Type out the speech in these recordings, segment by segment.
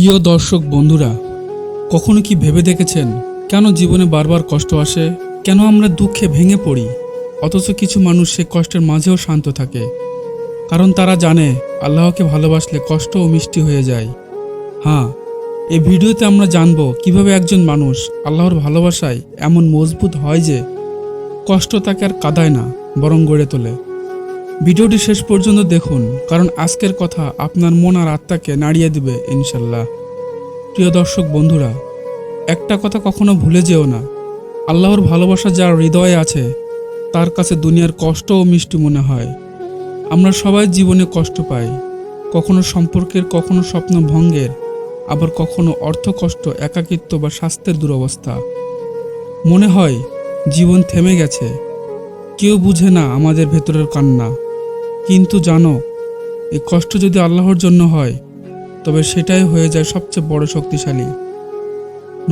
প্রিয় দর্শক বন্ধুরা, কখনো কি ভেবে দেখেছেন কেন জীবনে বারবার কষ্ট আসে? কেন আমরা দুঃখে ভেঙে পড়ি? অথচ কিছু মানুষ সে কষ্টের মাঝেও শান্ত থাকে। কারণ তারা জানে আল্লাহকে ভালোবাসলে কষ্ট ও মিষ্টি হয়ে যায়। হ্যাঁ এই ভিডিওতে আমরা জানব কীভাবে একজন মানুষ আল্লাহর ভালোবাসায় এমন মজবুত হয় যে কষ্ট তাকে আর কাদায় না, বরং গড়ে তোলে। ভিডিওটি শেষ পর্যন্ত দেখুন, কারণ আজকের কথা আপনার মন আর আত্মাকে নাড়িয়ে দিবে, ইনশাল্লাহ। প্রিয় দর্শক বন্ধুরা, একটা কথা কখনো ভুলে যেও না। আল্লাহর ভালোবাসা যার হৃদয়ে আছে, তার কাছে দুনিয়ার কষ্ট ও মিষ্টি মনে হয়। আমরা সবাই জীবনে কষ্ট পাই। কখনো সম্পর্কের, কখনো স্বপ্ন ভঙ্গের, আবার কখনো অর্থ কষ্ট, একাকিত্ব বা স্বাস্থ্যের দুরবস্থা। মনে হয়, জীবন থেমে গেছে। কেউ বুঝে না আমাদের ভেতরের কান্না। কিন্তু জানো এই কষ্ট যদি আল্লাহর জন্য হয়, তবে সেটাই হয়ে যায় সবচেয়ে বড় শক্তিশালী।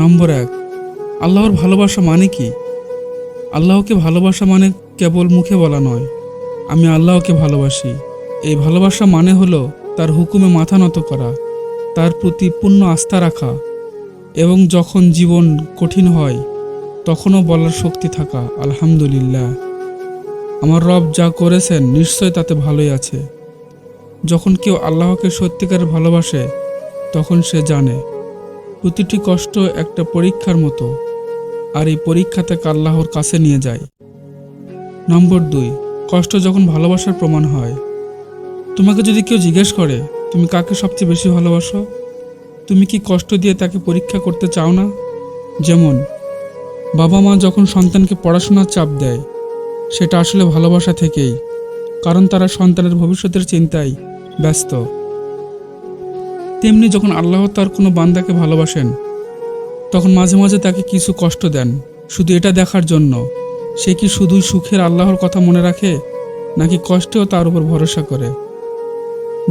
নম্বর এক, আল্লাহর ভালোবাসা মানে কি? আল্লাহকে ভালোবাসা মানে কেবল মুখে বলা নয়। আমি আল্লাহকে ভালোবাসি। এই ভালোবাসা মানে হলো তার হুকুমে মাথা নত করা, তার প্রতি পূর্ণ আস্থা রাখা এবং যখন জীবন কঠিন হয়, তখনও বলার শক্তি থাকা। আলহামদুলিল্লাহ। আমার রব যা করেছেন নিশ্চয় তাতে ভালোই আছে। যখন কেউ আল্লাহকে সত্যিকার ভালোবাসে, তখন সে জানে, প্রতিটি কষ্ট একটা পরীক্ষার মতো, আর এই পরীক্ষা থেকে আল্লাহর কাছে নিয়ে যায়। নম্বর দুই, কষ্ট যখন ভালোবাসার প্রমাণ হয়, তোমাকে যদি কেউ জিজ্ঞেস করে, তুমি কাকে সবচেয়ে বেশি ভালোবাসো? তুমি কি কষ্ট দিয়ে তাকে পরীক্ষা করতে চাও না? যেমন, বাবা মা যখন সন্তানকে পড়াশোনার চাপ দেয় সেটা আসলে ভালোবাসা থেকেই, কারণ তারা সন্তানের ভবিষ্যতের চিন্তায় ব্যস্ত। তেমনি যখন আল্লাহ তার কোনো বান্দাকে ভালোবাসেন, তখন মাঝে মাঝে তাকে কিছু কষ্ট দেন। শুধু এটা দেখার জন্য, সে কি শুধুই সুখের আল্লাহর কথা মনে রাখে, নাকি কষ্টেও তার উপর ভরসা করে?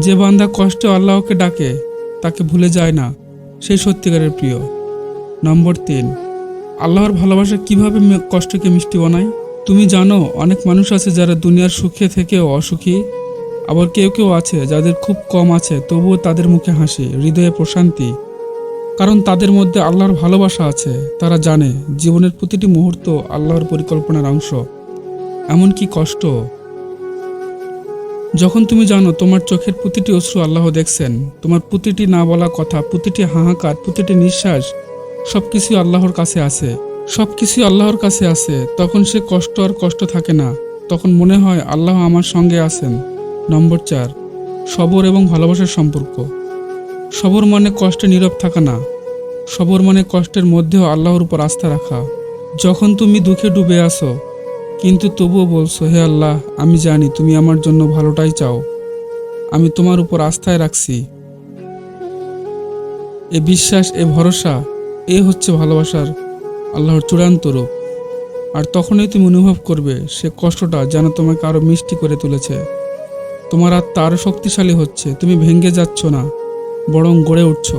যে বান্দা কষ্টে আল্লাহকে ডাকে, তাকে ভুলে যায় না সেই সত্যিকারের প্রিয়। নম্বর তিন, আল্লাহর ভালোবাসা কীভাবে কষ্টকে মিষ্টি বানায়? তুমি জানো, অনেক মানুষ আছে যারা দুনিয়ার সুখে থেকেও অসুখী, আবার কেউ কেউ আছে যাদের খুব কম আছে, তবুও তাদের মুখে হাসি, হৃদয়ে প্রশান্তি। কারণ তাদের মধ্যে আল্লাহর ভালোবাসা আছে, তারা জানে জীবনের প্রতিটি মুহূর্ত আল্লাহর পরিকল্পনার অংশ। এমনকি কষ্ট। যখন তুমি জানো তোমার চোখের প্রতিটি অশ্রু আল্লাহ দেখছেন, তোমার প্রতিটি না বলা কথা, প্রতিটি হাহাকার, প্রতিটি নিঃশ্বাস সবকিছু আল্লাহর কাছে আছে সবকিছু আল্লাহর কাছে আছে। তখন সে কষ্ট আর কষ্ট থাকে না। তখন মনে হয় আল্লাহ আমার সঙ্গে আছেন। নম্বর চার, সবর এবং ভালোবাসার সম্পর্ক। সবর মানে কষ্টে নীরব থাকা না। সবর মানে কষ্টের মধ্যেও আল্লাহর উপর আস্থা রাখা। যখন তুমি দুঃখে ডুবে আসো কিন্তু তবুও বলছো, হে আল্লাহ, আমি জানি তুমি আমার জন্য ভালোটাই চাও। আমি তোমার উপর আস্থায় রাখছি। এ বিশ্বাস, এ ভরসা, এ হচ্ছে ভালোবাসার আল্লাহর চূড়ান্ত রূপ। আর তখনই তুমি অনুভব করবে সে কষ্টটা যেন তোমাকে আরও মিষ্টি করে তুলেছে। তোমার আত্মা আরও শক্তিশালী হচ্ছে, তুমি ভেঙে যাচ্ছ না, বরং গড়ে উঠছ।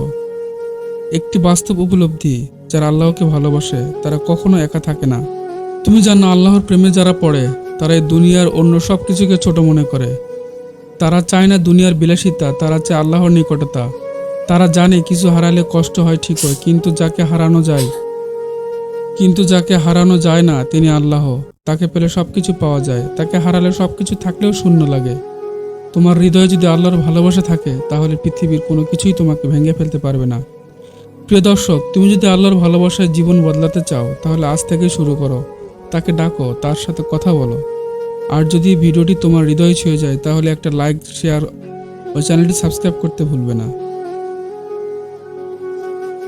একটি বাস্তব উপলব্ধি যারা আল্লাহকে ভালোবাসে, তারা কখনো একা থাকে না। তুমি জানো আল্লাহর প্রেমে যারা পড়ে, তারা এই দুনিয়ার অন্য সব কিছুকে ছোট মনে করে। তারা চায় না দুনিয়ার বিলাসিতা, তারা চায় আল্লাহর নিকটতা। তারা জানে কিছু হারালে কষ্ট হয় ঠিকই, কিন্তু যাকে হারানো যায় কিন্তু যাকে হারানো যায় না, তিনি আল্লাহ। তাকে পেলে সব কিছু পাওয়া যায়। তাকে হারালে সব কিছু থাকলেও শূন্য লাগে। তোমার হৃদয়ে যদি আল্লাহর ভালোবাসা থাকে, তাহলে পৃথিবীর কোনো কিছুই তোমাকে ভেঙে ফেলতে পারবে না। প্রিয় দর্শক, তুমি যদি আল্লাহর ভালোবাসায় জীবন বদলাতে চাও, তাহলে আজ থেকেই শুরু করো। তাকে ডাকো, তার সাথে কথা বলো। আর যদি ভিডিওটি তোমার হৃদয় ছুঁয়ে যায়, তাহলে একটা লাইক, শেয়ার ও চ্যানেলটি সাবস্ক্রাইব করতে ভুলবে না।